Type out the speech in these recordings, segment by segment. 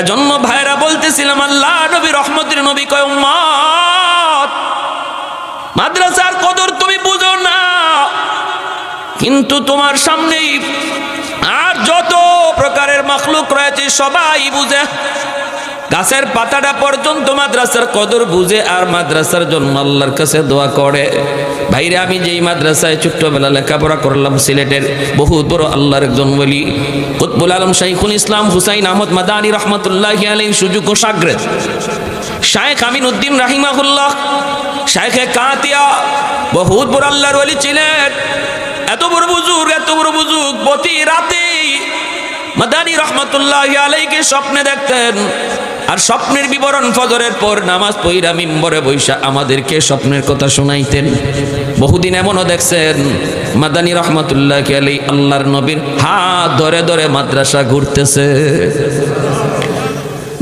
এজন্য ভাইরা বলতেছিলাম, আল্লাহ নবী রহমতের নবী কয়, উম্মত, মাদ্রাসার কদর তুমি বুঝো না, কিন্তু তোমার সামনেই আর যত প্রকারের মখলুক রয়েছে সবাই বুঝে। গাছের পাতাটা পর্যন্ত মাদ্রাসার কদর বুঝে আর মাদ্রাসার জন্য আল্লাহর কাছে দোয়া করে। ভাইরে, আমি যেই মাদ্রাসায় ছোট্টবেলা লেখাপড়া করলাম, সিলেটের বহুত বড় আল্লাহর একজন বলি কুতবুল আলম শাইখুল ইসলাম হুসাইন আহমদ মাদানী রহমতুল্লাহ আলী ও সাগরেদ। শায়েখ আমিন উদ্দিন রাহিমাহুল্লাহ, শায়েখে কাতিয়া, বহুত বড় আল্লাহর বলি ছিলেন। এত বড় বুজুর্গ, এত বড় বুজুর্গ, প্রতি রাতেই মাদানী রহমতুল্লাহ আলাইকে স্বপ্নে দেখতেন। আর স্বপ্নের বিবরণ ফজরের পর নামাজ পইরা মিম্বরে বৈশা আমাদেরকে স্বপ্নের কথা শোনাইতেন। বহুদিন এমনও দেখছেন, মাদানী রহমতুল্লাহ আলী আল্লাহর নবীর হাত ধরে ধরে মাদ্রাসা ঘুরতেছে।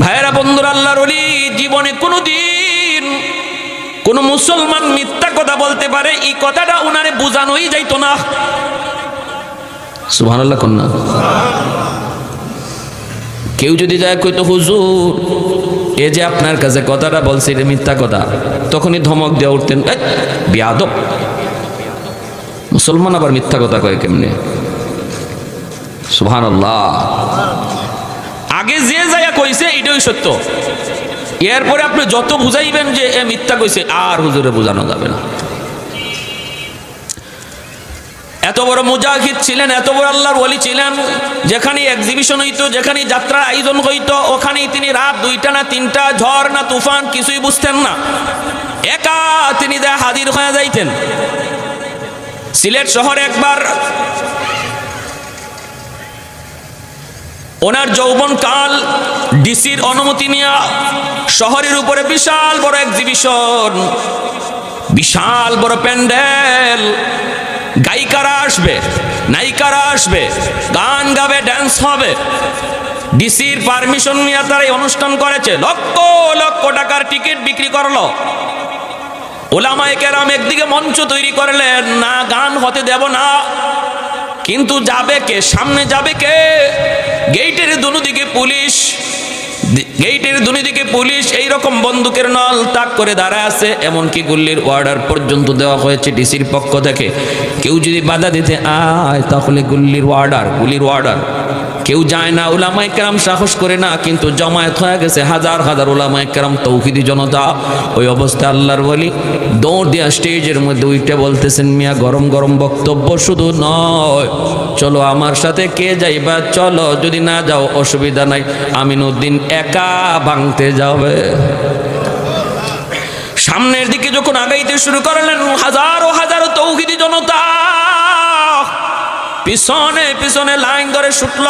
ভাইয়েরা, বন্ধুরা, আল্লাহর অলি জীবনে কোনোদিন কোন মুসলমান মিথ্যা কথা বলতে পারে, এই কথাটা উনারে বোঝানোই যাইতো না। সুবহানাল্লাহ কন্যা। কেউ যদি যায় কইতো হুজুর এ যে আপনার কাছে কথাটা বলছে এটা মিথ্যা কথা। তখনই ধমক দিয়ে উঠতেন "এই, বেয়াদব। মুসলমান আবার মিথ্যা কথা কয় কেমনে? সুবহানাল্লাহ। আগে যে যাইয়া কইছে এটাই সত্য। এরপরে আপনি যত বুঝাইবেন যে এ মিথ্যা কইছে আর হুজুরে বোঝানো যাবে না। এত বড় মুজাহিদ ছিলেন, এত বড় আল্লাহর ওলি ছিলেন যেখানে এক্সিবিশন হইতো যেখানে যাত্রার আয়োজন হইতো, ওখানেই তিনি রাত দুইটা না তিনটা, ঝড় না তুফান, কিছুই বুঝতেন না। একা তিনি দে হাজির হয়ে যাইতেন। সিলেট শহরে একবার ওনার যৌবন কাল ডিসির অনুমতি নিয়ে শহরের উপরে বিশাল বড় এক্সিবিশন বিশাল বড় প্যান্ডেল গায়িকারা আসবে, নায়িকারা আসবে, গান গাবে ড্যান্স হবে। ডিসির পারমিশন নিয়ে তারা এই অনুষ্ঠান করেছে। লক্ষ লক্ষ টাকার টিকিট বিক্রি করল। ওলামায়ে কেরাম একদিকে মঞ্চ তৈরি করলেন, না গান হতে দেব না। কিন্তু যাবে কে? সামনে যাবে কে? গেইটের দুদিকে পুলিশ। গেইটের দুনিদিকে পুলিশ এই রকম বন্দুকের নল তাক করে দাঁড়ায় আছে, এমনকি গুল্লির অর্ডার পর্যন্ত দেওয়া হয়েছে ডিসির পক্ষ থেকে। কেউ যদি বাধা দিতে আয়, তাহলে গুল্লির অর্ডার গুলির অর্ডার কেউ যায় না ওলামাই কেরাম সাহস করে না, কিন্তু জমায়েত হয়ে গেছে হাজার হাজার ওলামাই কেরাম তৌহিদি জনতা। ওই অবস্থায় আল্লাহর বলি দৌড় দিয়া স্টেজের মধ্যে উইটে বলতেছেন, মিয়া, গরম গরম বক্তব্য শুধু নয়। চলো আমার সাথে কে যাইবা? চলো, যদি না যাও অসুবিধা নাই। আমিন আমিনুদ্দিন একা ভাঙতে যাবে। সামনের দিকে যখন আগাইতে শুরু করলেন হাজারো হাজারো তৌহিদি জনতা পিছনে পিছনে লাইন ধরে ছুটল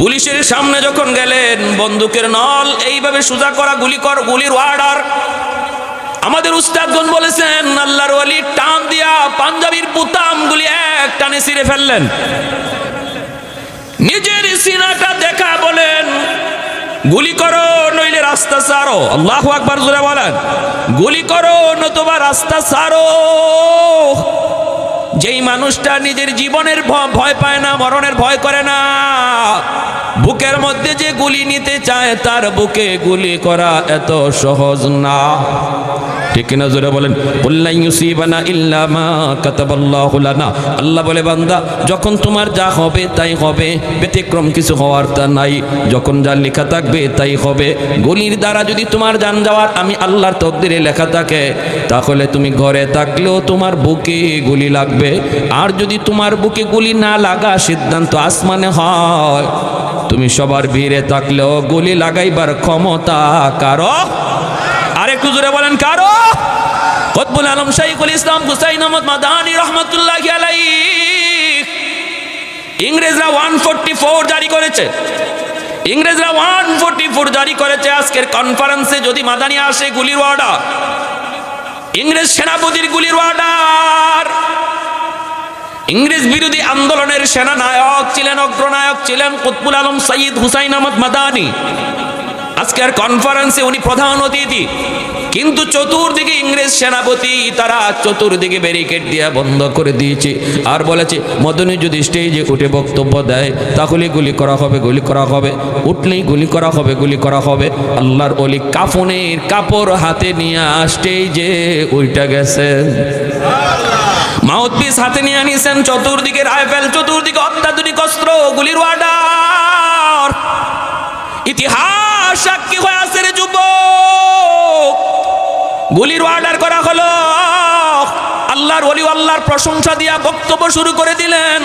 পুলিশের সামনে যখন গেলেন, বন্দুকের নল, এইভাবে সোজা করা গুলি কর, গুলির অর্ডার আমাদের উস্তাদগণ বলেছেন, আল্লাহর ওয়ালি টান দিয়া পাঞ্জাবির গুলি এক টানে ছিঁড়ে ফেললেন। নিজের সিনাটা দেখা বলেন, গুলি করো, নইলে রাস্তা সারো। আল্লাহু আকবার জোরে বলেন, গুলি করো, নতুবা রাস্তা সারো। যেই মানুষটা নিজের জীবনের ভয় পায় না, মরণের ভয় করে না, বুকের মধ্যে যে গুলি নিতে চায়, তার বুকে গুলি করা এত সহজ না। ঠিক কিনা জোরে বলেন? ইউসিবানা ইল্লা আল্লাহ বলে, বান্দা, যখন তোমার যা হবে তাই হবে, ব্যতিক্রম কিছু হওয়ার তা নাই। যখন যা লেখা থাকবে তাই হবে। গুলির দ্বারা যদি তোমার জান যাওয়ার আমি আল্লাহর তকদিরে লেখা থাকে, তাহলে তুমি ঘরে থাকলেও তোমার বুকে গুলি লাগবে। আর যদি তোমার বুকে গুলি না লাগা সিদ্ধান্ত আসমানে হয়, তুমি সবার ভিড়ে থাকলেও গুলি লাগাইবার ক্ষমতা কারও একটু জোরে বলেন, কারও? কতবুল আলম শাইখুল ইসলাম হুসাইন আহমদ মাদানি রহমতুল্লাহ ইংরেজরা ওয়ান ফোরটি ফোর জারি করেছে। ইংরেজরা ওয়ান ফোরটি ফোর জারি করেছে আজকের কনফারেন্সে, যদি মাদানি আসে গুলির অর্ডার ইংরেজ সেনাপতির গুলির অর্ডার ইংরেজ বিরোধী আন্দোলনের সেনানায়ক ছিলেন, অগ্রনায়ক ছিলেন কুতবুল আলম সঈদ হুসাইন আহমদ মাদানি। আজকের কনফারেন্সে উনি প্রধান অতিথি। কিন্তু চতুর্দিকে ইংরেজ সেনাপতি তারা চতুর্দিকে ব্যারিকেড দিয়া বন্ধ করে দিয়েছে। আর বলেছে, মদনী যদি স্টেজে উঠে বক্তব্য দেয়, তাহলে গুলি করা হবে, গুলি করা হবে। উঠলেই গুলি করা হবে, গুলি করা হবে। আল্লাহর অলি কাফনের কাপড় হাতে নিয়ে স্টেজে উইটা গেছেন মাউথপিস হাতে নিয়ে আনিছেন চতুর্দিকে রাইফেল, চতুর্দিকে অত্যাধুনিক অস্ত্র, গুলির ওয়ার্ডার ইতিহাস সাক্ষী হয়ে রে যুবক। গুলির অর্ডার করা হলো। আল্লাহর ওলি আল্লাহর প্রশংসা দিয়া বক্তব্য শুরু করে দিলেন।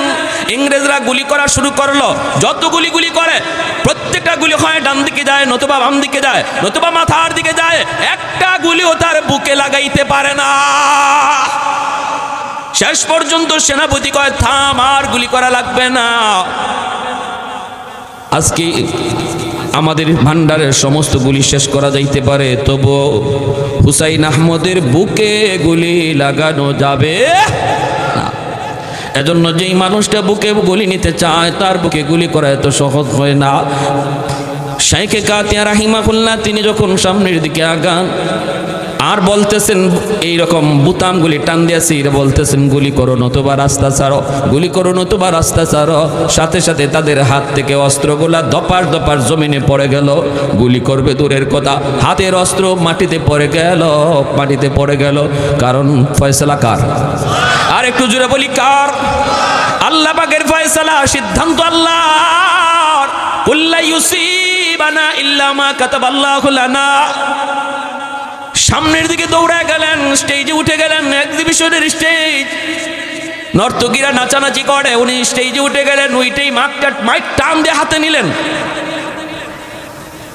ইংরেজরা গুলি করা শুরু করল। যত গুলি গুলি করে, প্রত্যেকটা গুলি হয় ডান দিকে যায়, নতুবা বাম দিকে যায়, নতুবা মাথার দিকে যায়। একটা গুলিও তার বুকে লাগাইতে পারে না। শেষ পর্যন্ত সেনাপতি কয়, থাম, আর গুলি করা লাগবে না। আজকে আমাদের ভান্ডারের সমস্ত গুলি শেষ করা যাইতে পারে তবু হুসাইন আহমদের বুকে গুলি লাগানো যাবে না। এজন্য যেই মানুষটা বুকে গুলি নিতে চায়, তার বুকে গুলি করা এত সহজ হয় না। শাইখে কাতিয়া রাহিমাহুল্লাহ, তিনি যখন সামনের দিকে আগান আর বলতেছেন এই রকম বুতামগুলি টান দিয়েছি বলতেছেন, গুলি করো নতুবা রাস্তা ছাড়ো, গুলি করো নতুবা রাস্তা ছাড়ো। সাথে সাথে তাদের হাত থেকে অস্ত্রগুলা দপার দপার জমিনে পড়ে গেল। গুলি করবে দূরের কথা। হাতের অস্ত্র মাটিতে পড়ে গেল, মাটিতে পড়ে গেল। কারণ ফয়সলা কার? আর একটু জুড়ে বলি, কার? আল্লাহ পাকের ফয়সালা, সিদ্ধান্ত আল্লাহ ইল্লা মা কাতাবাল্লাহু লানা। সামনের দিকে দৌড়ে গেলেন স্টেজে উঠে গেলেন এক্সিবিশনের স্টেজ নর্তকীরা নাচানাচি করে, উনি স্টেজে উঠে গেলেন, উইটেই মাইকটা মাইক টান দিয়ে হাতে নিলেন।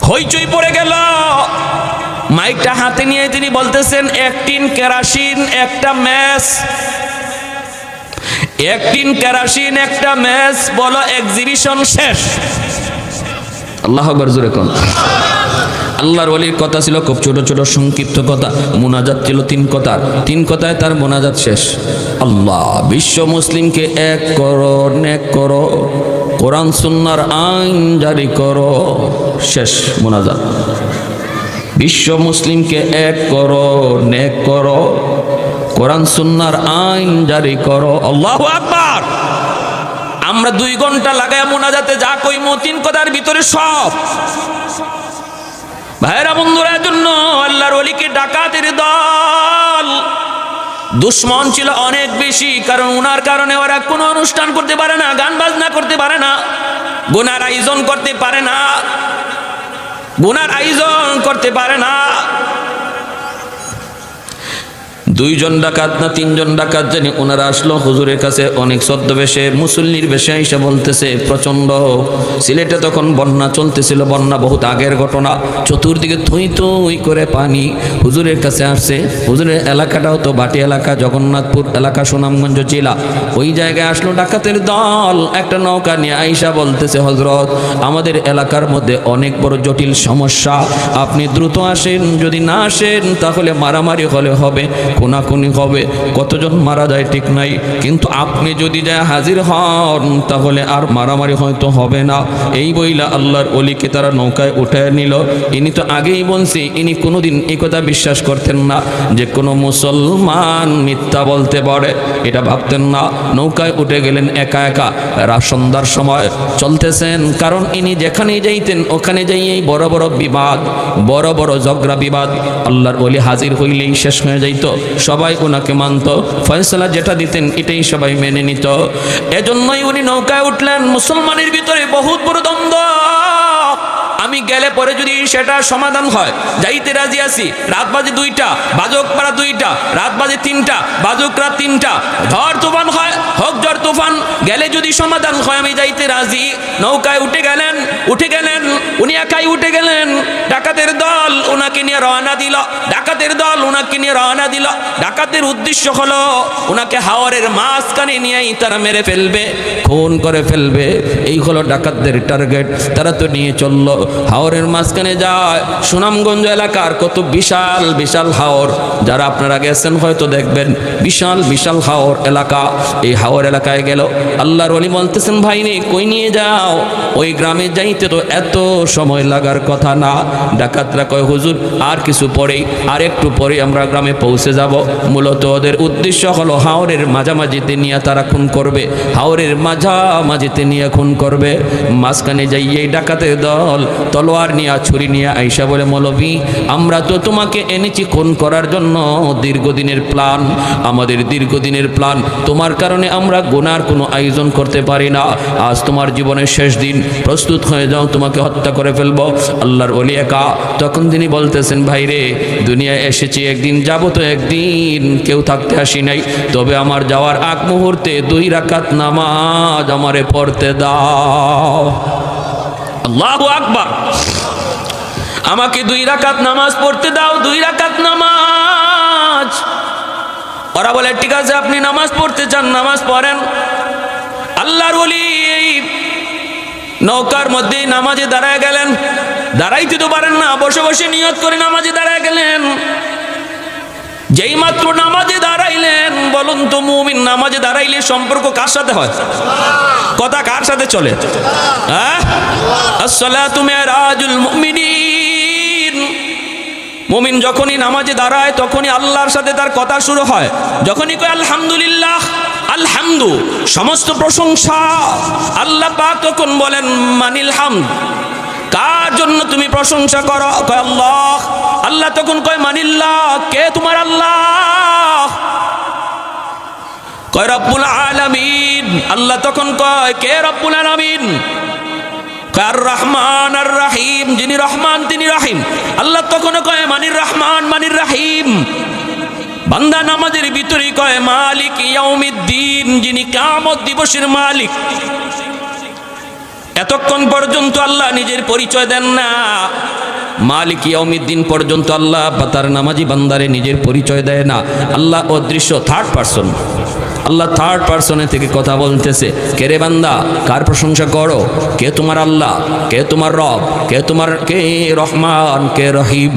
হইচই পড়ে গেল। মাইকটা হাতে নিয়ে তিনি বলতেছেন, একটিন কেরাসিন, একটা ম্যাচ। একটিন কেরাসিন, একটা ম্যাচ, বলো এক্সিবিশন শেষ। আল্লাহ আকবার, জোরে কোন? আল্লাহর ওলির কথা ছিল খুব ছোট ছোট সংক্ষিপ্ত কথা। মোনাজাত ছিল তিন কথার তিন কথায় তার মোনাজাত শেষ। আল্লাহ, বিশ্ব মুসলিমকে এক করো, নেক করো। কোরআন, সুন্নার আইন জারি করো। শেষ মোনাজাত। বিশ্ব মুসলিমকে এক করো, নেক করো। কোরআন, সুন্নার আইন জারি করো। আল্লাহ আকবার! আমরা দুই ঘণ্টা লাগায় মোনাজাতে যা কইমো, তিন কথার ভিতরে সব। ভাইরা বন্ধুরা জন্য আল্লাহর অলিকে ডাকাতের দল। দুশ্মন ছিল অনেক বেশি, কারণ উনার কারণে ওরা কোনো অনুষ্ঠান করতে পারে না, গান বাজনা করতে পারে না, গুনার আয়োজন করতে পারে না, গুনার আয়োজন করতে পারে না। দুইজন ডাকাত না তিনজন ডাকাত জানি ওনারা আসলো, হুজুরের কাছে অনেক ছদ্মবেশে, মুসল্লির বেশে এসে বলতেছে, প্রচণ্ড সিলেটে তখন বন্যা চলতেছিল, বন্যা বহুত আগের ঘটনা। চতুর্দিকে থুই থুই করে পানি হুজুরের কাছে আসছে। হুজুরের এলাকাটাও তো বাটি এলাকা, জগন্নাথপুর এলাকা, সুনামগঞ্জ জেলা। ওই জায়গায় আসলো ডাকাতের দল। একটা নৌকা নিয়ে আইসা বলতেছে হজরত আমাদের এলাকার মধ্যে অনেক বড় জটিল সমস্যা। আপনি দ্রুত আসেন, যদি না আসেন, তাহলে মারামারি হলে হবে। কোনাকুনি হবে, কতজন মারা যায় ঠিক নাই। কিন্তু আপনি যদি যায় হাজির হন, তাহলে আর মারামারি হয়তো হবে না। এই বইলা আল্লাহর অলিকে তারা নৌকায় উঠায় নিল। ইনি তো আগেই বলছি, ইনি কোনোদিন এই কথা বিশ্বাস করতেন না যে কোনো মুসলমান মিথ্যা বলতে পারে। এটা ভাবতেন না, নৌকায় উঠে গেলেন একা একা। রা সন্ধ্যার সময় চলতেছেন, কারণ ইনি যেখানেই যাইতেন, ওখানে যাইয়েই বড় বড় বিবাদ, বড় বড় ঝগড়া বিবাদ, আল্লাহর অলি হাজির হইলেই শেষ হয়ে যাইত। সবাই ওনাকে মানত। ফয়সলা যেটা দিতেন, এটাই সবাই মেনে নিত। এজন্যই উনি নৌকায় উঠলেন। মুসলমানের ভিতরে বহুত বড় দ্বন্দ্ব। আমি গেলে পরে যদি সেটা সমাধান হয়, যাইতে রাজি আছি। রাত বাজে দুইটা, বাজক পাড়া দুইটা, রাত বাজে তিনটা, বাজক রাত তিনটা। ঝড় তুফান হয়, হোক ঝড় তুফান। গেলে যদি সমাধান হয়, আমি যাইতে রাজি। নৌকায় উঠে গেলেন উঠে গেলেন। উনি একাই উঠে গেলেন। ডাকাতের দল ওনাকে নিয়ে রওনা দিল। ডাকাতের দল ওনাকে নিয়ে রওনা দিল। ডাকাতের উদ্দেশ্য হলো ওনাকে হাওয়ারের মাঝখানে নিয়েই তারা মেরে ফেলবে, খুন করে ফেলবে। এই হলো ডাকাতদের টার্গেট। তারা তো নিয়ে চলল। হাওরের মাঝখানে যায়। সুনামগঞ্জ এলাকার কত বিশাল বিশাল হাওর। যারা আপনারা গেছেন হয়তো দেখবেন, বিশাল বিশাল হাওর এলাকা। এই হাওর এলাকায় গেল। আল্লাহর অলি বলতেছেন, ভাই নে কই নিয়ে যাও? ওই গ্রামে যাইতে তো এত সময় লাগার কথা না। ডাকাতরা কয়, হুজুর, আর কিছু পরেই, আর একটু পরে আমরা গ্রামে পৌঁছে যাব। মূলত ওদের উদ্দেশ্য হলো হাওরের মাঝামাঝিতে নিয়ে তারা খুন করবে। হাওরের মাঝামাঝিতে নিয়ে খুন করবে। মাঝখানে যাইয়ে ডাকাতের দল তলোয়ার নিয়ে ছুরি নিয়ে আইসা বলে মৌলবী আমরা তো তোমাকে এনেছি খুন করার জন্য। দীর্ঘদিনের প্ল্যান, আমাদের দীর্ঘদিনের প্ল্যান। তোমার কারণে আমরা গোনার কোনো আয়োজন করতে পারি না। আজ তোমার জীবনের শেষ দিন। প্রস্তুত হয়ে যাও, তোমাকে হত্যা করে ফেলব, আল্লাহর অলি একা। তখন তিনি বলতেছেন, ভাইরে, দুনিয়ায় এসেছি একদিন, যাব তো একদিন, কেউ থাকতে আসি নাই। তবে আমার যাওয়ার আগ মুহূর্তে দুই রাকাত নামাজ আমারে পড়তে দাও। আল্লাহু আকবার। আমাকে দুই রাকাত নামাজ পড়তে দাও, দুই রাকাত নামাজ। ওরা বলে, ঠিক আছে, আপনি নামাজ পড়তে চান, নামাজ পড়েন। আল্লাহর ওলি এই নৌকার মধ্যে নামাজে দাঁড়ায় গেলেন। দাঁড়াইতে তো পারেন না, বসে বসে নিয়ত করে নামাজে দাঁড়ায় গেলেন। যেই মাত্র নামাজে দাঁড়াইলেন, বলুন তো মুমিন নামাজে দাঁড়াইলে সম্পর্ক কার সাথে হয়? কথা কার সাথে চলে? হ্যাঁ? মুমিন যখনই নামাজে দাঁড়ায়, তখনই আল্লাহর সাথে তার কথা শুরু হয়। যখনই কয়, আলহামদুলিল্লাহ। আলহামদু, সমস্ত প্রশংসা আল্লাহ পাক তখন বলেন, মানিল হামদ, কার জন্য তুমি প্রশংসা করো? কয় আল্লাহ আল্লাহ তখন কয়, মানিল্লাহ, কে তোমার আল্লাহ? কয়, রব্বুল আলামিন। আল্লাহ তখন কয়, কে রব্বুল আলামিন? আর রহমান আর রাহিম যিনি রহমান, তিনি রাহিম। আল্লাহ তখন কয়, মানির রহমান, মানির রাহিম। বান্দা নামাজের ভিতরে কয়, মালিক ইয়াউমিদ্দিন যিনি কিয়ামত দিবসের মালিক। এতক্ষণ পর্যন্ত আল্লাহ নিজের পরিচয় দেন না। মালিক ইয়াউমিদ্দিন পর্যন্ত আল্লাহ বা তার নামাজি বান্দারে নিজের পরিচয় দেয় না। আল্লাহ অদৃশ্য থার্ড পার্সন আল্লাহ থার্ড পার্সনে থেকে কথা বলতেছে, কে রে বান্দা? কার প্রশংসা করো? কে তোমার আল্লাহ? কে তোমার রব? কে তোমার কে রহমান? কে রহিম?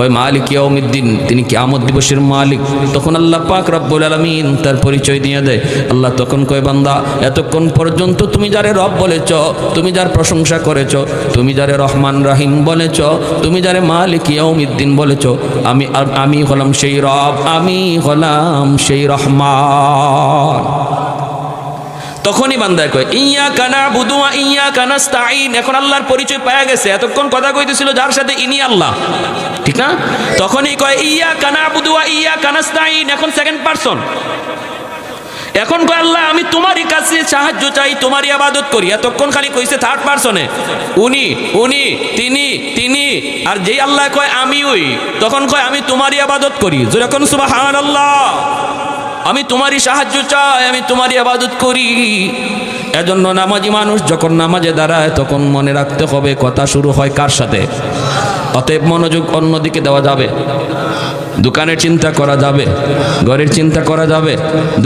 কয়, মালিক ইয়াউমিদ্দিন, তিনি কিয়ামত দিবসের মালিক। তখন আল্লাহ পাক রব্বুল আলামিন তার পরিচয় দিয়ে দেয়। আল্লাহ তখন কয়, বান্দা, এতক্ষণ পর্যন্ত তুমি যারে রব বলেছ, তুমি যার প্রশংসা করেছ, তুমি যারে রহমান রাহিম বলেছ, তুমি যারে মালিক ইয়াউমিদ্দিন বলেছ, আমি আমি হলাম সেই রব, আমি হলাম সেই রহমান। তখনই বান্দায় কয় ইয়া কানা বুদুয়া ইয়া কানাস্তাইন এখন আল্লাহর পরিচয় পাওয়া গেছে। এতক্ষণ কথা কইতেছিল যার সাথে ইনি আল্লাহ। ঠিক না? তখনই কয় ইয়া কানা বুদুয়া ইয়া কানাস্তাইন এখন সেকেন্ড পারসন এখন কয়, আল্লাহ, আমি তোমারই কাছে সাহায্য চাই, তোমারই আবাদত করি। এতক্ষণ খালি কইছে থার্ড পারসনে উনি উনি, তিনি তিনি, আর যেই আল্লাহ কয় আমি ওই তখন কয়, আমি তোমারই আবাদত করি। যেরকম সুবাহান আল্লাহ আমি তোমারই সাহায্য চাই, আমি তোমারই আবাদত করি। এজন্য নামাজি মানুষ যখন নামাজে দাঁড়ায়, তখন মনে রাখতে হবে, কথা শুরু হয় কার সাথে? অতএব মনোযোগ অন্যদিকে দেওয়া যাবে। দোকানের চিন্তা করা যাবে, ঘরের চিন্তা করা যাবে,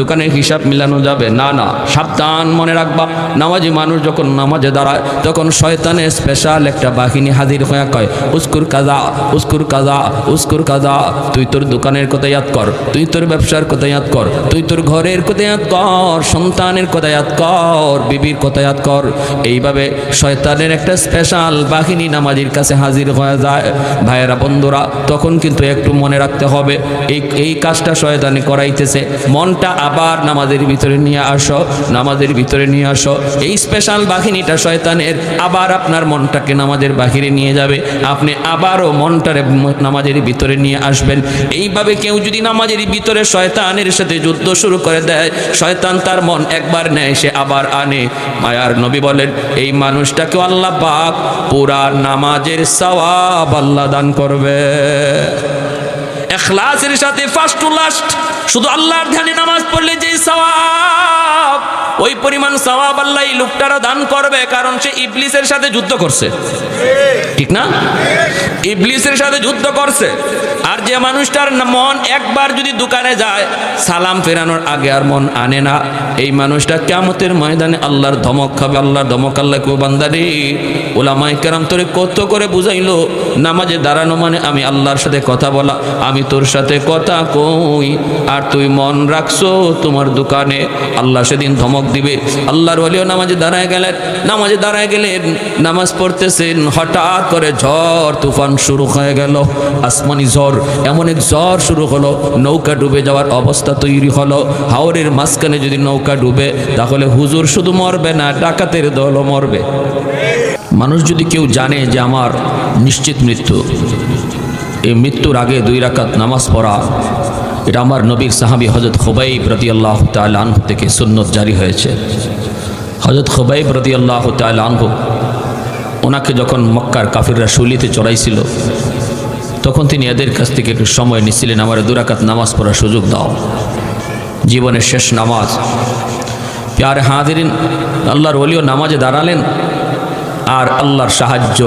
দোকানের হিসাব মিলানো যাবে। না না, সাবধান মনে রাখবা, নামাজি মানুষ যখন নামাজে দাঁড়ায়, তখন শয়তানের স্পেশাল একটা বাহিনী হাজির হয়ে কয়, উস্কুর কাজা উস্কুর কাজা উস্কুর কাজা, তুই তোর দোকানের কথা ইয়াদ কর, তুই তোর ব্যবসার কথা ইয়াদ কর, তুই তোর ঘরের কথা ইয়াদ কর, সন্তানের কথা ইয়াদ কর, বিবির কথা ইয়াদ কর। এইভাবে শয়তানের একটা স্পেশাল বাহিনী নামাজির কাছে হাজির হয়ে যায়। ভাইয়েরা, বন্ধুরা, তখন কিন্তু একটু মনে রাখতে হবে। এই এই কাজটা শয়তানি করাইতেছে। মনটা আবার নামাজের ভিতরে নিয়ে আসো, নামাজের ভিতরে নিয়ে আসো। এই স্পেশাল বাহিনীটা শয়তানের আবার আপনার মনটাকে নামাজের বাহিরে নিয়ে যাবে। আপনি আবারও মনটারে নামাজের ভিতরে নিয়ে আসবেন। এইভাবে কেউ যদি নামাজের ভিতরে শয়তানের সাথে যুদ্ধ শুরু করে দেয়, শয়তান তার মন একবার নেয়, সে আবার আনে। মায়ার নবী বলেন, এই মানুষটাকে আল্লাহ পাক পুরা নামাজের সওয়াব আল্লাহ দান করবে। এখলাসের সাথে ফার্স্ট টু লাস্ট শুধু আল্লাহর ধ্যানে নামাজ পড়লে যে সওয়াব, ওই পরিমাণ সওয়াব আল্লাহ এই লোকটারা দান করবে, কারণ সে ইবলিসের সাথে যুদ্ধ করছে। ঠিক না? ইবলিসের সাথে যুদ্ধ করছে। আর যে মানুষটার মন একবার যদি দোকানে যায়, সালাম ফেরানোর আগে আর মন আনে না। এই মানুষটা কেমতের ময়দানে আল্লাহর ধমক খাবে, আল্লাহর ধমক আল্লাহ কেউ বান্দারে ওলামাই কেরাম তোরে কত করে বুঝাইলো? নামাজে দাঁড়ানো মানে আমি আল্লাহর সাথে কথা বলা, আমি তোর সাথে কথা কই, আর তুই মন রাখছো, তোমার দোকানে আল্লাহ সেদিন ধমক দিবে। আল্লাহর ওলিও নামাজে দাঁড়ায় গেলেন, নামাজে দাঁড়ায় গেলেন, নামাজ পড়তেছেন, হঠাৎ করে ঝড়, তুফান শুরু হয়ে গেল, আসমানি ঝড়, এমন এক ঝড় শুরু হলো, নৌকা ডুবে যাওয়ার অবস্থা তৈরি হলো, হাওরের মাঝখানে যদি নৌকা ডুবে, তাহলে হুজুর শুধু মরবে না, ডাকাতের দলও মরবে। মানুষ যদি কেউ জানে যে আমার নিশ্চিত মৃত্যু, এই মৃত্যুর আগে দুই রাকাত নামাজ পড়া এটা আমার নবীর সাহাবি হজরত খোবাইব রতি আল্লাহ আনহু থেকে সুন্নত জারি হয়েছে। হজরত খোবাইব রতি আল্লাহ আনহু, ওনাকে যখন মক্কার কাফিররা শুলিতে চড়াইছিল, তখন তিনি এদের কাছ থেকে একটু সময় নিচ্ছিলেন, আমার দুরাকাত নামাজ পড়ার সুযোগ দাও। জীবনের শেষ নামাজ। প্যারে হাদিরিন আল্লাহর ওলিও নামাজে দাঁড়ালেন, আর আল্লাহর সাহায্য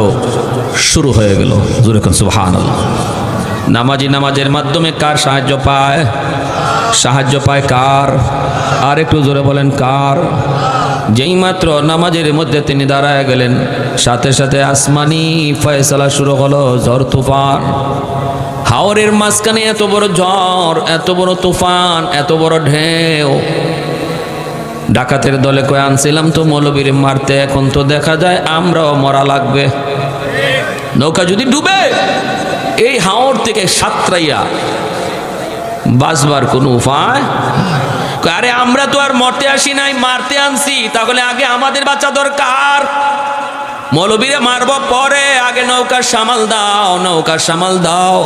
শুরু হয়ে গেল। জুরেখন সুবহান আল্লাহ নামাজি নামাজের মাধ্যমে কার সাহায্য পায়? সাহায্য পায় কার? আর একটু জোরে বলেন, কার? যেই মাত্র নামাজের মধ্যে তিনি দাঁড়ায় গেলেন, সাথে সাথে আসমানি ফয়সালা শুরু হলো, ঝড় তুফান। হাওরের মাঝখানে এত বড় ঝড়, এত বড় তুফান, এত বড় ঢেউ। ডাকাতের দলে কয়ে আনছিলাম, তো মৌলবীর মারতে এখন তো দেখা যায়, আমরাও মরা লাগবে। নৌকা যদি ডুবে এই হাওড় থেকে সাতরাইয়া বাঁচবার কোনো উপায় আরে আমরা তো আর মরতে আসি নাই, মারতে আনছি, তাহলে আগে আমাদের বাচ্চা দরকার। মৌলবীরে মারব পরে, আগে নৌকার সামাল দাও, নৌকার সামাল দাও।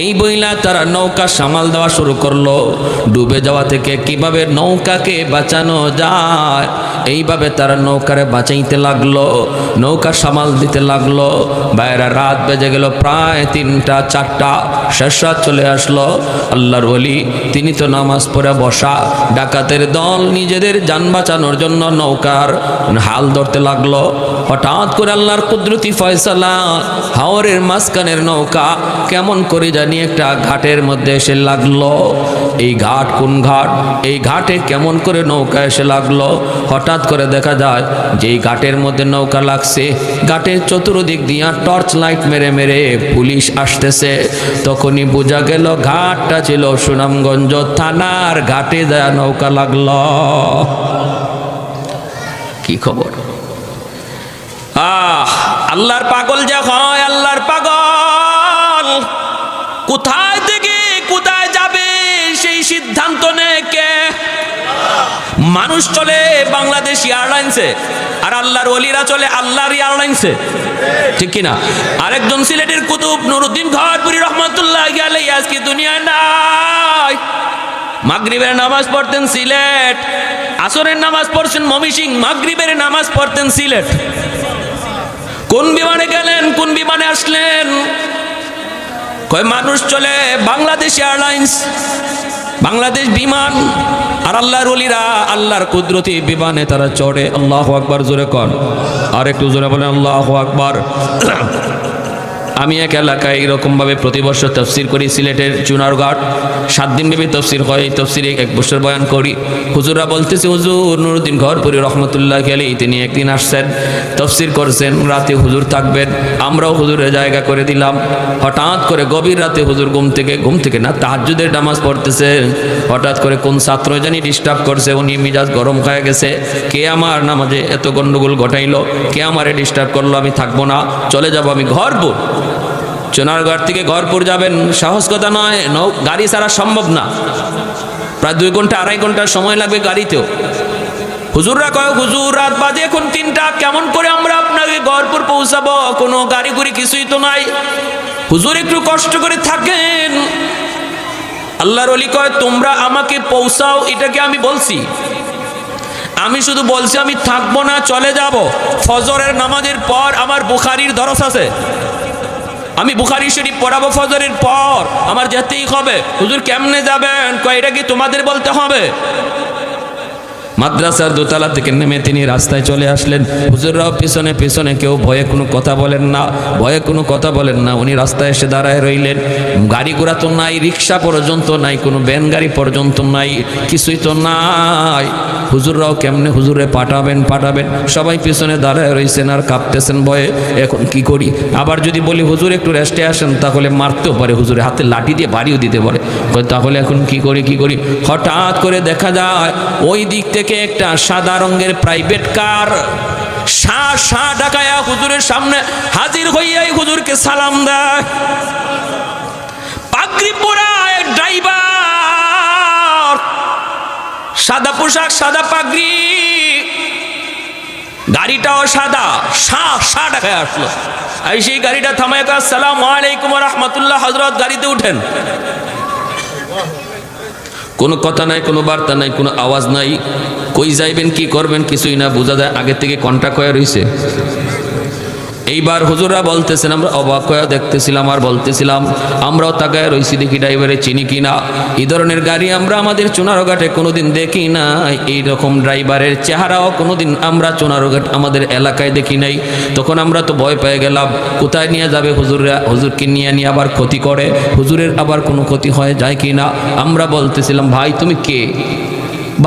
এই বইলা তারা নৌকা সামাল দেওয়া শুরু করল। ডুবে যাওয়া থেকে কীভাবে নৌকাকে বাঁচানো যায়? এইভাবে তারা নৌকারে বাঁচাইতে লাগল, নৌকা সামাল দিতে লাগল। বাইরা রাত বেজে গেল, প্রায় তিনটা, চারটা, শেষ রাত চলে আসলো। আল্লাহর ওলি, তিনি তো নামাজ পড়ে বসা, ডাকাতের দল নিজেদের যান বাঁচানোর জন্য নৌকার হাল ধরতে লাগল। হঠাৎ করে আল্লাহর কুদরতি ফয়সালা, হাওরের মাঝখানের নৌকা কেমন করে জানি একটা ঘাটের মধ্যে এসে লাগল। এই ঘাট কোন ঘাট? এই ঘাটে কেমন করে নৌকা এসে লাগল? হঠাৎ করে দেখা যায় যে ঘাটের মধ্যে নৌকা লাগছে। ঘাটের চতুর্দিক দিয়া টর্চ লাইট মেরে মেরে পুলিশ আসতেছে। তখনই বোঝা গেল ঘাটটা ছিল সুনামগঞ্জ থানার ঘাটে দেয়া নৌকা লাগল। কি খবর? আহ, আল্লাহর পাগল যে কোথায় থেকে কোথায় যাবে সেই সিদ্ধান্ত নেয় কে? মানুষ চলে বাংলাদেশ এয়ারলাইন্সে, আর আল্লাহর ওলিরা চলে আল্লাহর এয়ারলাইন্সে। ঠিক কিনা? আরেকজন সিলেটের কুতুব নুরুদ্দিন ঘরপুরি রহমতুল্লাহ আলাই আজকে দুনিয়ায় নাই। মাগরিবের নামাজ পড়তেন সিলেট, আসরের নামাজ পড়ছেন মমিসিং মাগরিবের নামাজ পড়তেন সিলেট। কোন বিমানে গেলেন, কোন বিমানে আসলেন? কয় মানুষ চলে? বাংলাদেশ এয়ারলাইন্স। বাংলাদেশ বিমান। আর আল্লাহর অলিরা আল্লাহর কুদরতি বিমানে তারা চড়ে। আল্লাহ আকবার জোরে কর আর একটু জোরে বলেন, আল্লাহ আকবার। আমি এক এলাকায় এরকমভাবে প্রতি বছর তফসির করি, সিলেটের চুনারঘাট। সাত দিন ব্যাপী তফসির হয়, এই তফসিরে এক বছর বয়ান করি। হুজুরা বলতেছে, হুজুর, নুরুদ্দিন ঘরপুরি রহমতুল্লাহ খেলেই তিনি একদিন আসছেন, তফসির করছেন, রাতে হুজুর থাকবেন, আমরাও হুজুরের জায়গা করে দিলাম। হঠাৎ করে গভীর রাতে হুজুর ঘুম থেকে ঘুম থেকে না, তাহাজ্জুদের নামাজ পড়তেছে। হঠাৎ করে কোন ছাত্র জানি ডিস্টার্ব করছে, উনি মিজাজ গরম হয়ে গেছে। কে আমার নামাজে এত গণ্ডগোল ঘটাইলো? কে আমারে ডিস্টার্ব করল? আমি থাকব না, চলে যাব আমি ঘরপুর চোনারগড় থেকে ঘরপুর যাবেন, সাহস কথা নয়, নৌ, গাড়ি ছাড়া সম্ভব না। প্রায় দুই ঘণ্টা, আড়াই ঘণ্টা সময় লাগবে গাড়িতেও। হুজুররা কয়, হুজুর, রাত বাজে, এখন তিনটা, কেমন করে আমরা আপনাকে গড়পুর পৌঁছাবো? কোনো গাড়ি গুড়ি কিছুই তো নাই। হুজুর একটু কষ্ট করে থাকেন। আল্লাহর অলি কয়, তোমরা আমাকে পৌঁছাও এটাকে আমি বলছি? আমি শুধু বলছি, আমি থাকব না, চলে যাব। ফজরের নামাজের পর আমার বুখারির দরস আছে। আমি বুখারি শরীফ পড়াবো ফজরের পর। আমার যেতেই হবে। হুজুর কেমনে যাবেন? কয়, এটা কি তোমাদের বলতে হবে? মাদ্রাসার দোতলা থেকে নেমে তিনি রাস্তায় চলে আসলেন। হুজুররাও পিছনে পিছনে কেউ ভয়ে কোনো কথা বলেন না, ভয়ে কোনো কথা বলেন না। উনি রাস্তায় এসে দাঁড়ায় রইলেন। গাড়ি ঘোড়া তো নাই, রিক্সা পর্যন্ত নাই, কোনো ভ্যান গাড়ি পর্যন্ত নাই, কিছুই তো নাই। হুজুররাও কেমনে হুজুরে পাঠাবেন পাঠাবেন? সবাই পিছনে দাঁড়ায় রইছেন আর কাঁপতেছেন ভয়ে। এখন কি করি? আবার যদি বলি, হুজুর, একটু রেস্টে আসেন। তাহলে মারতেও পারে। হুজুরে হাতে লাঠি দিয়ে বাড়িও দিতে পারে। তাহলে এখন কি করি কি করি? হঠাৎ করে দেখা যায়, ওই দিক থেকে একটা সাদা রঙের প্রাইভেট কার সা সা ডাকায়া হুজুরের সামনে হাজির হইয়াই হুজুরকে সালাম দেয়। ড্রাইভার সাদা পোশাক, সাদা পাগড়ি, গাড়িটাও সাদা, সা সা ডাকায় আসলো। এই সেই গাড়িটা থামায় আসসালাম আলাইকুম রহমতুল্লাহ হজরত গাড়িতে উঠেন। কোনো কথা নাই, কোনো বার্তা নাই, কোনো আওয়াজ নাই। কই যাইবেন, কি করবেন কিছুই না, বোঝা যায় আগে থেকে কন্ট্যাক্ট হয়ে রয়েছে এইবার হুজুরা বলতেছেন, আমরা অবাক হয়ে দেখতেছিলাম আর বলতেছিলাম, আমরাও তাকায় রইছি দেখি ড্রাইভারে চিনি কি না? এই ধরনের গাড়ি আমরা আমাদের চুনারোঘাটে কোনোদিন দেখি না এইরকম ড্রাইভারের চেহারাও কোনোদিন আমরা চুনারোঘাট আমাদের এলাকায় দেখি নাই। তখন আমরা তো ভয় পেয়ে গেলাম, কোথায় নিয়ে যাবে হুজুররা? হুজুরকে নিয়ে নিয়ে আবার ক্ষতি করে? হুজুরের আবার কোনো ক্ষতি হয়ে যায় কি না? আমরা বলতেছিলাম, ভাই, তুমি কে?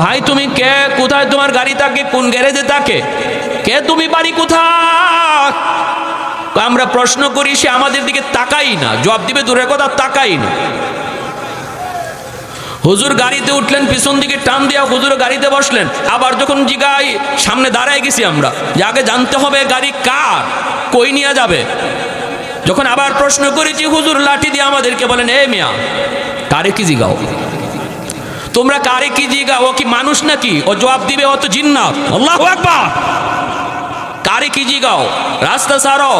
ভাই, তুমি কে? কোথায় তোমার গাড়ি থাকে? কোন গ্যারেজে থাকে? কে? তুমি বাড়ি কোথায়? আমরা প্রশ্ন করি, সে আমাদের দিকে তাকাই না। জবাব দিবে, দূরের কথা তাকাই না। হুজুর গাড়িতে উঠলেন, পিছন দিকে টান দিয়া হুজুর গাড়িতে বসলেন। আবার যখন জিগাই, সামনে দাঁড়ায় গেছি আমরা। যে আগে জানতে হবে, গাড়ি কার? কই নিয়ে যাবে? যখন আবার প্রশ্ন করেছি হুজুর, লাঠি দিয়ে আমাদেরকে বলেন, এ মিয়া, কারে কি জিগাও? তোমরা কারে কি জিগাও? ও কি মানুষ নাকি? ও জবাব দিবে অত জিন্নাত। আল্লাহ একবার কারে কি জিগাও রাস্তা সারো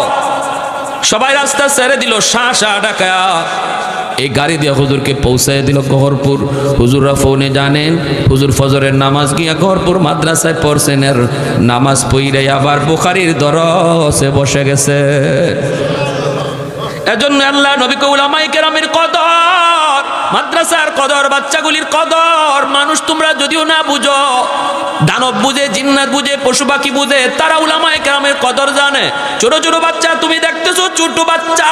সবাই রাস্তা ছেড়ে দিল শা শা ডাকা। এই গাড়ি দিয়ে হুজুরকে পৌঁছায় দিল গহরপুর। হুজুররা ফোনে জানেন, হুজুর ফজরের নামাজ গিয়া গহরপুর মাদ্রাসায় পড়ছেন, এর নামাজ পইরে আবার বুখারির দরসে বসে গেছে। এজন্য আল্লাহ নবী কৌলামাই কেরামের কদর মাদ্রাসার কদর, বাচ্চাগুলির কদর, মানুষ তোমরা যদিও না বুঝো, দানব বুঝে, জিন্নাত বুঝে, পশু পাখি বুঝে, তারা উলামায় কেরামের কদর জানে। ছোট ছোট বাচ্চা তুমি দেখতেছো, ছোট বাচ্চা।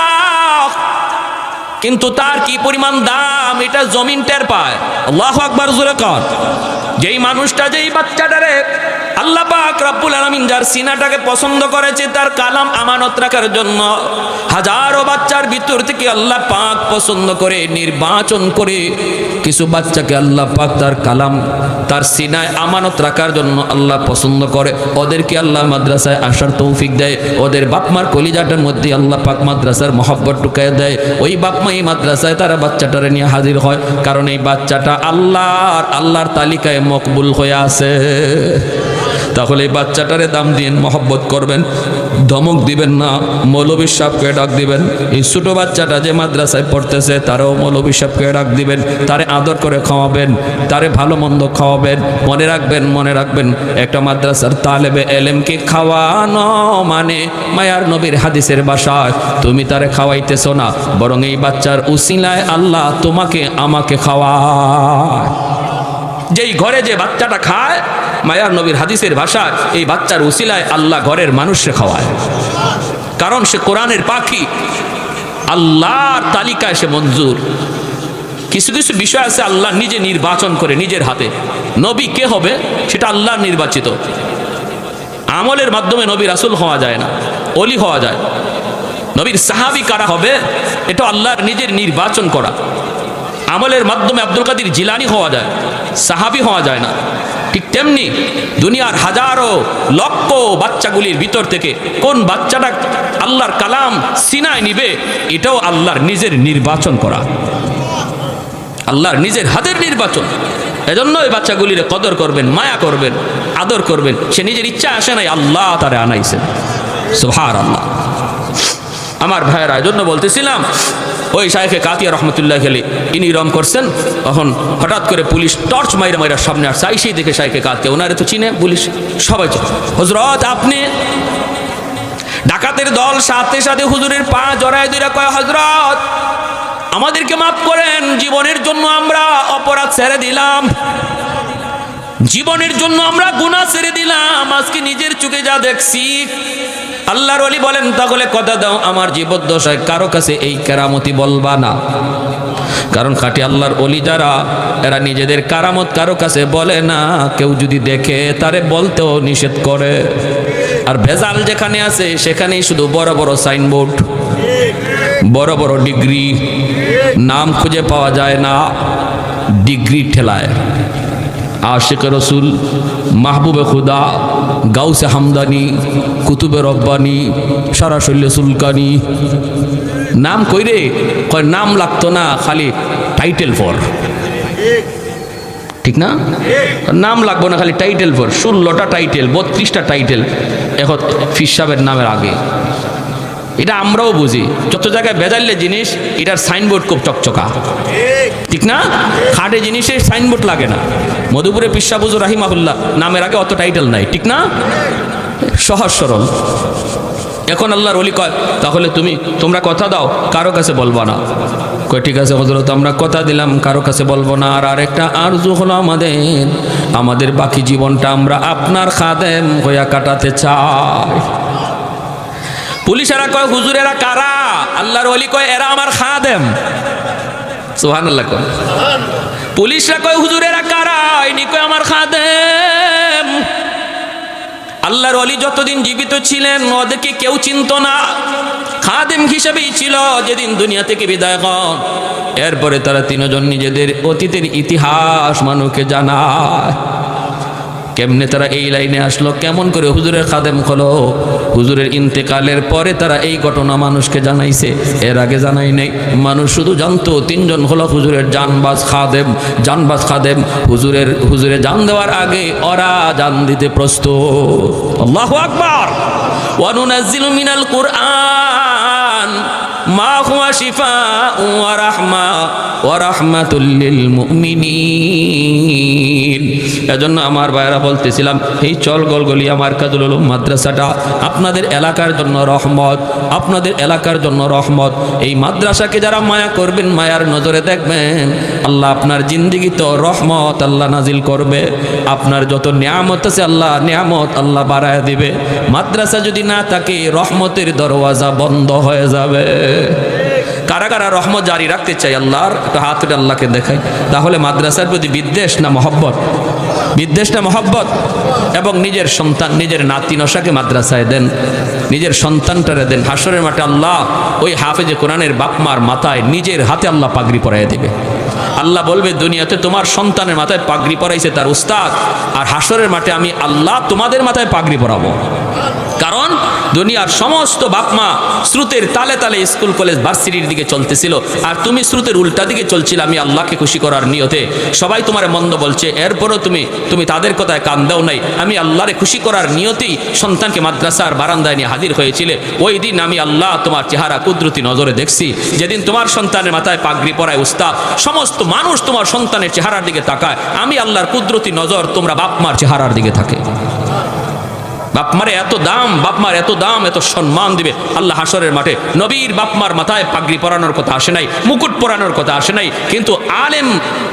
কিন্তু তার কি পরিমাণ দাম, এটা জমিন টের পায়। আল্লাহ আকবার, জোরে কর। যেই মানুষটা, যেই বাচ্চাটারে পাক রব্বুল আলামিন যার সিনাটাকে পছন্দ করেছে, তার কালাম আমানত রাখার জন্য হাজারো বাচ্চার ভিতর থেকে আল্লাহ পাক পছন্দ করে, নির্বাচন করে কিছু বাচ্চাকে আল্লাহ পাক তার কালাম, তার সিনায় আমানত রাখার জন্য আল্লাহ পছন্দ করে। ওদেরকে আল্লাহ মাদ্রাসায় আসার তৌফিক দেয়। ওদের বাপমার কলিজাটার মধ্যে আল্লাহ পাক মাদ্রাসার মহব্বত ঢুকায় দেয়। ওই বাপমা এই মাদ্রাসায় তারা বাচ্চাটারে নিয়ে হাজির হয়, কারণ এই বাচ্চাটা আল্লাহর আল্লাহর তালিকায় মকবুল হয়ে আছে। তাহলে এই বাচ্চাটারে দাম দিন মহব্বত করবেন, ধমক দিবেন না, মৌলবী সাহেবকে ডাক দিবেন। এই ছোটো বাচ্চাটা যে মাদ্রাসায় পড়তেছে, তারাও মৌলবী সাহেবকে ডাক দিবেন, তারে আদর করে খাওয়াবেন, তারে ভালো মন্দ খাওয়াবেন, মনে রাখবেন মনে রাখবেন, একটা মাদ্রাসার তালেবে এলেমকে খাওয়ানো মানে মায়ার নবীর হাদিসের বাসায় তুমি তারে খাওয়াইতেছ না, বরং এই বাচ্চার উসিলায় আল্লাহ তোমাকে, আমাকে খাওয়ায়। যেই ঘরে যে বাচ্চাটা খায় মায়ার নবীর হাদিসের ভাষায় এই বাচ্চার উসিলায় আল্লাহ ঘরের মানুষকে খাওয়ায়। কারণ সে কোরআনের পাখি। আল্লাহর তালিকায় সে মঞ্জুর। কিছু কিছু বিষয় আছে আল্লাহ নিজে নির্বাচন করে নিজের হাতে। নবী কে হবে? সেটা আল্লাহর নির্বাচিত। আমলের মাধ্যমে নবী রাসুল হওয়া যায় না অলি হওয়া যায়। নবীর সাহাবি কারা হবে? এটা আল্লাহর নিজের নির্বাচন করা। আমলের মাধ্যমে আব্দুল কাদির জিলানি হওয়া যায়, সাহাবি হওয়া যায় না। ঠিক তেমনি দুনিয়ার হাজারো লক্ষ বাচ্চাগুলির ভিতর থেকে কোন বাচ্চাটা আল্লাহর কালাম সিনায় নিবে, এটাও আল্লাহর নিজের নির্বাচন করা। আল্লাহর নিজের হাতের নির্বাচন। এজন্য এই বাচ্চাগুলির কদর করবেন, মায়া করবেন, আদর করবেন। সে নিজের ইচ্ছা আসে নাই, আল্লাহ তারে আনাইছেন সোহার আল্লাহ আমার ভাইয়েরা জন্য বলতেছিলাম, ওই শাহেখে কাতিয়া রহমতুল্লাহ খেলে ইনি রম করছেন। তখন হঠাৎ করে পুলিশ টর্চ মাইরা মাইরা সামনে আসছে। আইসেই দেখে শাহেখে কাতিয়া ওনারে তো চিনে পুলিশ সবাই। হজরত আপনি ডাকাতের দল সাথে সাথে হুজুরের পা জড়ায় দুইরা কয় হজরত আমাদেরকে মাফ করেন, জীবনের জন্য আমরা অপরাধ ছেড়ে দিলাম। জীবনের জন্য আমরা গুনাহ ছেড়ে দিলাম। আজকে নিজের চোখে যা দেখছি আল্লাহর অলি বলেন, তাহলে কথা দাও আমার জীবদ্দশায়, কারও কাছে এই কেরামতি বলবা না। কারণ খাটি আল্লাহর অলি যারা, এরা নিজেদের কারামত কারও কাছে বলে না। কেউ যদি দেখে, তারে বলতেও নিষেধ করে। আর ভেজাল যেখানে আছে, সেখানেই শুধু বড় বড় সাইনবোর্ড, বড় বড় ডিগ্রি, নাম খুঁজে পাওয়া যায় না, ডিগ্রি ঠেলায়। আশেক রসুল, মাহবুবে খুদা, গাউসে হামদানি, কুতুবে রব্বানি সরাসল্য সুলকানি। নাম কইরে কয়, নাম লাগতো না, খালি টাইটেল ফর ঠিক না? নাম লাগবো না, খালি টাইটেল ফর ষোলোটা টাইটেল বত্রিশটা টাইটেল এখন ফিস সাহেবের নামের আগে। এটা আমরাও বুঝি। যত জায়গায় বেজাল্লে জিনিস, এটার সাইনবোর্ড খুব চকচকা। ঠিক না? খাটে জিনিসের সাইনবোর্ড লাগে না। মধুপুরে পিসাবুজুর রাহিমাহুল্লাহ নামের আগে অত টাইটেল নাই, ঠিক না? সহজ সরল। এখন আল্লাহর অলি কয়, তাহলে তুমি, তোমরা কথা দাও, কারও কাছে বলব না। কয়, ঠিক আছে হজরত আমরা কথা দিলাম, কারও কাছে বলব না। আর আরেকটা, আরজু হলো আমাদের আমাদের বাকি জীবনটা আমরা আপনার খাদেম হইয়া কাটাতে চাই। পুলিশেরা কয়, হুজুরেরা কারা? আল্লাহর অলি কয়, এরা আমার খাদেম। সুহান আল্লাহ কয়। পুলিশরা কয়, হুজুরেরা কারা? ইনি কয়, আমার খাদেম। আল্লাহর অলি যতদিন জীবিত ছিলেন, ওদেরকে কেউ চিনত না। খাদেম হিসেবেই ছিল যেদিন দুনিয়া থেকে বিদায় হন। এরপরে তারা তিনজন নিজেদের অতীতের ইতিহাস মানুষকে জানায়। কেমনে তারা এই লাইনে আসলো? কেমন করে হুজুরের খাদেম হলো? হুজুরের ইন্তেকালের পরে তারা এই ঘটনা মানুষকে জানাইছে। এর আগে জানাই নাই। মানুষ শুধু জানতো, তিনজন হলো হুজুরের জানবাজ খাদেম। জানবাজ খাদেম হুজুরের, হুজুরে জান দেওয়ার আগে ওরা জান দিতে প্রস্তুত। আল্লাহু আকবার। ওয়ানুনাজ্জিলু মিনাল কুরআন। মা হুয়া শিফাউ ওয়া রাহমা ওয়া রাহমাতুল লিল মুমিনিন। এজন্য আমার ভাইরা বলতেছিলাম, এই চল গলগলি আমার কাজুল উলুম মাদ্রাসাটা। আপনাদের এলাকার জন্য রহমত, আপনাদের এলাকার জন্য রহমত। এই মাদ্রাসাকে যারা মায়া করবেন, মায়ার নজরে দেখবেন, আল্লাহ আপনার জিন্দিগি তো রহমত আল্লাহ নাজিল করবে। আপনার যত নিয়ামত আছে আল্লাহ নিয়ামত আল্লাহ বাড়ায় দিবে। মাদ্রাসা যদি না থাকে, রহমতের দরওয়াজা বন্ধ হয়ে যাবে। কারা কারা রহমত জারি রাখতে চাই আল্লাহর? একটু হাত আল্লাহকে দেখাই। তাহলে মাদ্রাসার প্রতি বিদ্বেষ না মহব্বত? বিদ্বেষ না মহব্বত? এবং নিজের সন্তান, নিজের নাতি নশাকে মাদ্রাসায় দেন, নিজের সন্তানটারে দেন। হাসরের মাঠে আল্লাহ ওই হাফেজে কোরআনের বাপমার মাথায় নিজের হাতে আল্লাহ পাগড়ি পরাই দেবে। আল্লাহ বলবে, দুনিয়াতে তোমার সন্তানের মাথায় পাগড়ি পরাইছে তার উস্তাদ, আর হাসরের মাঠে আমি আল্লাহ তোমাদের মাথায় পাগড়ি পরাবো। কারণ দুনিয়ার সমস্ত বাপমা স্রোতের তালে তালে স্কুল, কলেজ, ভার্সিটির দিকে চলতেছিল। আর তুমি স্রোতের উল্টা দিকে চলছিল, আমি আল্লাহকে খুশি করার নিয়তে। সবাই তোমার মন্দ বলছে, এরপরও তুমি তুমি তাদের কথায় কান দাও নাই। আমি আল্লাহরে খুশি করার নিয়তেই সন্তানকে মাদ্রাসার বারান্দায় নিয়ে হাজির হয়েছিলে। ওই দিন আমি আল্লাহ তোমার চেহারা কুদরতি নজরে দেখছি। যেদিন তোমার সন্তানের মাথায় পাগড়ি পরায় উস্তাদ, সমস্ত মানুষ তোমার সন্তানের চেহারার দিকে তাকায়। আমি আল্লাহর কুদরতি নজর তোমরা বাপমার চেহারার দিকে থাকে। বাপমারে এত দাম বাপমার এত দাম, এত সম্মান দিবে। আল্লাহ হাসরের মাঠে নবীর বাপমার মাথায় পাগড়ি পরানোর কথা আসে নাই, মুকুট পরানোর কথা আসে নাই, কিন্তু আলেম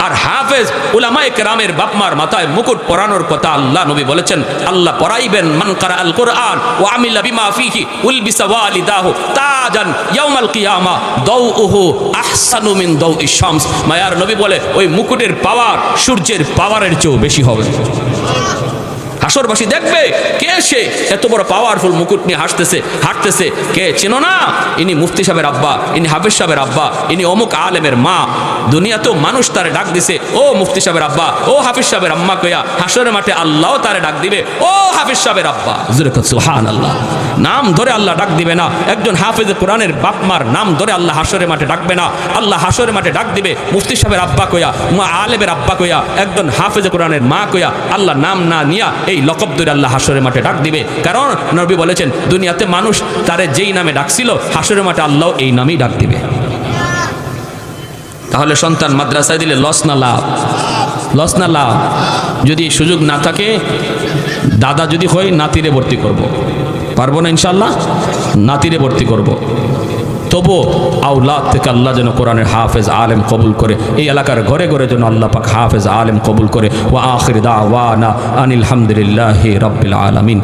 আর হাফেজ উলামায়ে কেরামের বাপমার মাথায় মুকুট পরানোর কথা আল্লাহ নবী বলেছেন, আল্লাহ পরাইবেন, মান কারা আল কোরআন ও আমিলা বিমা ফিহি উলবিসা ওয়ালিদাহু তাজান ইয়াউমাল কিয়ামা দাউহু আহসানু মিন দাউই শামস। মায়ার নবী বলে, ওই মুকুটের পাওয়ার সূর্যের পাওয়ারের চেয়েও বেশি হবে। হাসরবাসী দেখবে কে সে? এত বড় পাওয়ারফুল মুকুট নিয়ে হাসতেছে, হাঁটতেছে, কে? চেনো না? ইনি মুফতি সাহেবের আব্বা, ইনি হাফিজ সাহেবের আব্বা, ইনি অমুক আলেমের মা। দুনিয়াতেও মানুষ তারে ডাক দিছে, ও মুফতি সাহেবের আব্বা, ও হাফিজ সাহেবের আম্মা কইয়া হাসরের মাঠে আল্লাহ তারে ডাক দিবে, ও হাফিজ সাহেবের আব্বা। সুহান আল্লাহ নাম ধরে আল্লাহ ডাক দিবে না। একজন হাফিজ কোরআনের বাপমার নাম ধরে আল্লাহ হাসরের মাঠে ডাকবে না। আল্লাহ হাসরের মাঠে ডাক দিবে, মুফতি সাহেবের আব্বা কইয়া মা আলেমের আব্বা কইয়া, একজন হাফিজ কোরআনের মা কইয়া, আল্লাহ নাম না নিয়া এই লকব ধরে আল্লাহ হাসরের মাঠে ডাক দিবে। কারণ নবী বলেছেন, দুনিয়াতে মানুষ তারে যেই নামে ডাকছিল, হাসরের মাঠে আল্লাহ এই নামেই ডাক দিবে। তাহলে সন্তান মাদ্রাসায় দিলে লস না লাভ? লস না লাভ? যদি সুযোগ না থাকে, দাদা যদি হয়, নাতিরে ভর্তি করব। পারব না ইনশাল্লাহ নাতিরে ভর্তি করব। তবুও আউলাদ থেকে আল্লাহ যেন কোরআনের হাফেজ আলেম কবুল করে, এই এলাকার ঘরে ঘরে যেন আল্লাহ পাক হাফেজ আলেম কবুল করে। ওয়া আখির দা ওয়ানা আনিল হামদুলিল্লাহ রব্বিল আলামিন।